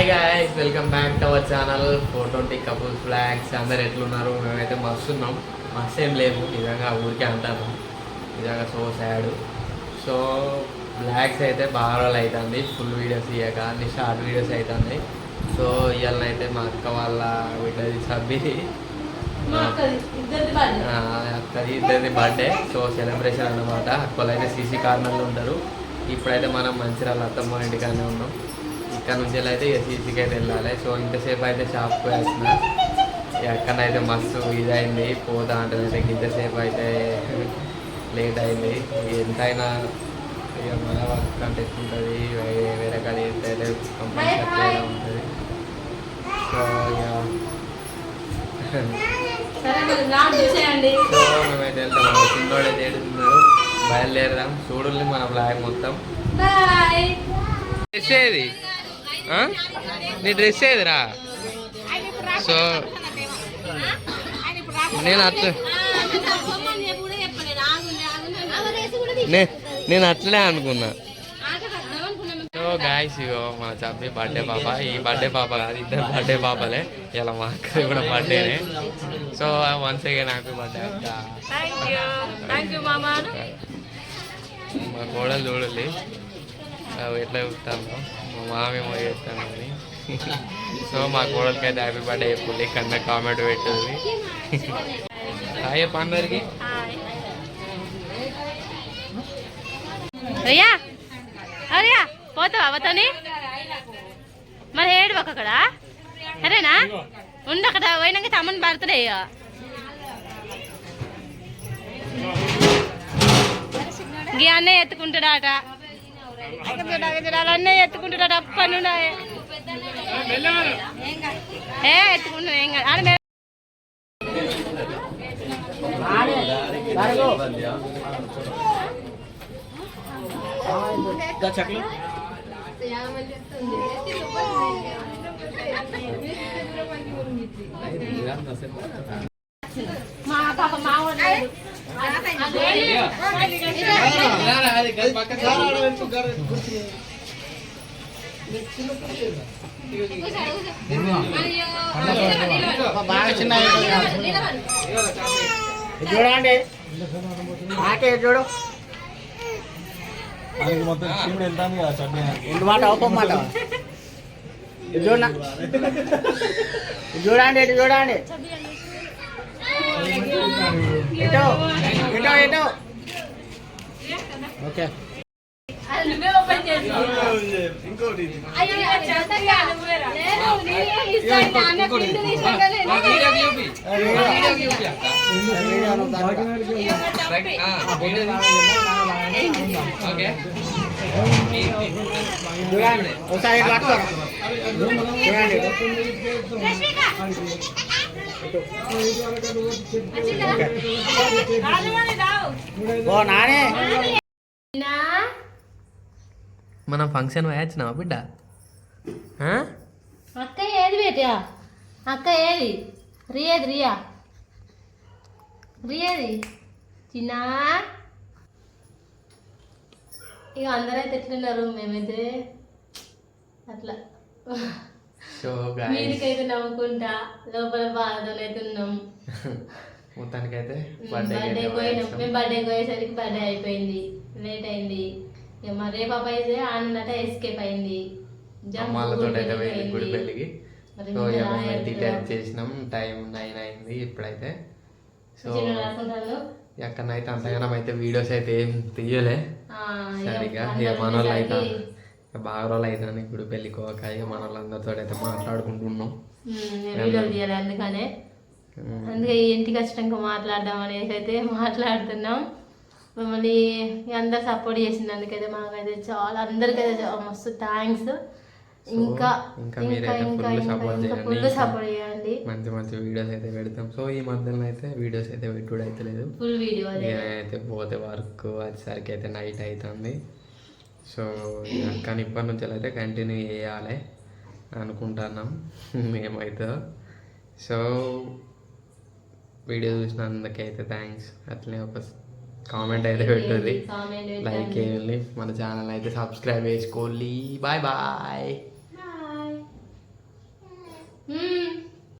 Hi guys welcome back to our channel four twenty couple vlogs అందరు ఎట్లున్నారు? మేమైతే మస్తు ఉన్నాం మస్తు ఏం లేవు. నిజంగా ఊరికే అంటాను. నిజంగా సో సాడ్ సో బ్లాగ్స్ అయితే బాగా రోజులు అవుతుంది ఫుల్ వీడియోస్ ఇయ్యక అన్ని షార్ట్ వీడియోస్ అవుతుంది సో ఇవాళ అయితే మా అక్క వాళ్ళ వీటిది సబ్బిది మా అక్కది ఇద్దరిది బర్త్డే సో సెలబ్రేషన్ అన్నమాట. అక్కలు అయితే సీసీ కార్నర్లు ఉంటారు. ఇప్పుడైతే మనం మంచిర్యాల అత్తమ్మ ఇంటికానే ఉన్నాం. ఇక్కడ నుంచి అయితే ఇక అయితే వెళ్ళాలి. సో ఇంతసేపు అయితే షాప్కి వేసిన ఎక్కడైతే మస్తు ఇదైంది. పోతా అంటే ఇంతసేపు అయితే లేట్ అయింది. ఎంతైనా ఇక మన వర్క్ అంటే ఉంటుంది వేరే కాడ అయితే కంపల్సరీ ఉంటుంది. సో ఇక మేమైతే వెళ్తాం. చిన్నోడు అయితే ఏడుతున్నాడు బయలుదేరదాం. చూడండి మన బ్లాగ్ మొత్తం. ఆ? నీ డ్రెస్ ఏదిరా? సో నేను అట్లా నే- నేను అట్లే అనుకున్నా. సో గాయస్ ఇగో మా చబ్బి బర్త్డే పాప. ఈ బర్త్డే పాప కాదు ఇద్దరు బర్త్డే పాపలే. ఇలా మా అక్క కూడా బర్త్డేనే so once again happy birthday అక్క. మా కోడలు అవి ఎట్లా చెప్తాను మా మామేమో చెప్తాను అని సో మా కోడలికి అయితే హ్యాపీ బర్త్డే చెప్పుండి కన్నా కామెంట్ పెట్టింది. హాయ్ చెప్పు అందరికి. రియా అరియా పోతావా అవతోని మరి ఏడు ఒక అక్కడ? సరేనా? ఉండు అక్కడ పోయినాక తమ్మని బర్త్డే ఇక గీ అన్నయ్య ఎత్తుకుంటాడట అక్కడ చూడాలి అన్నయ్య ఎత్తుకుంటాడట అప్పటి నుండి ఏ ఎత్తుకుంటున్నా ఏం కాదు ఆడ మీద- మా పాప మా వాడు లేడు. బాగా చిన్న చూడండి నాకే చూడు మనకి మొత్తం చీముడు వెళ్తాను కదా చట్నీ మాట ఒక్క చూడండి చూడండి. తీసాక చూడండి ఒకసారి మనం ఫంక్షన్ వేయచ్చినావా బిడ్డ? ఆ? అక్క ఏది బేటా? అక్క ఏది? రియేది రియా. రియేది. చిన్న. ఇక అందరైతే ఎట్లున్నారు? మేమైతే అట్లా. సో మీదికైతే నవ్వుకుంటా లోపల బాధతోనైతే ఉన్నాం. మొత్తానికైతే బర్త్డే పోయినాం. మేము బర్త్డే పోయేసరికి బర్త్డే అయిపోయింది. లేట్ అయింది. ఇక మా రేపు అయితే ఆనందట ఎస్కేప్ అయింది. అయితే పోయింది గుడి పెళ్ళికి. సో ఇంకా ఇక రాయట్లేదు. మేము టికెట్ చేసినాం. టైం నైన్ అయింది ఇప్పుడైతే. సో ఎక్కడనైతే అంతగానం అయితే వీడియోస్ అయితే ఏం తీయలే. సరిగా ఇక ఇక మన వాళ్ళు అయితే బాగా రోజులు అవుతుంది గుడి పెళ్ళికి పోక ఇక మన వాళ్ళందరితో అయితే మాట్లాడుకుంటున్నాం. ఉమ్, నేను వీడియో తీయాలి అందుకనే. అందుకే ఇంటికి వచ్చినాక మాట్లాడదాం అనేసి అయితే మాట్లాడుతున్నాం. మమ్మల్ని అందరు సపోర్ట్ చేసింది అందుకైతే మాకైతే చాలా అందరికైతే మస్తు థ్యాంక్స్ ఇంకా ఇంకా మీరైతే support ఇంకా చేయండి. ఫుల్ సపోర్ట్ చేయండి. మంచి మంచి వీడియోస్ అయితే పెడతాం. సో ఈ మధ్యలో అయితే వీడియోస్ అయితే పెట్టుడు అయితే లేదు ఫుల్ వీడియో అయితే పోతే వర్క్ వచ్చేసరికి అయితే నైట్ అవుతుంది. సో కానీ ఇప్పటి నుంచి అయితే కంటిన్యూ చేయాలి అనుకుంటున్నాం మేమైతే. సో వీడియో చూసినందుకైతే థ్యాంక్స్ అట్లనే ఒక కామెంట్ అయితే పెట్టండి. లైక్ చేయండి మన ఛానల్ అయితే సబ్స్క్రైబ్ చేసుకోండి. Bye bye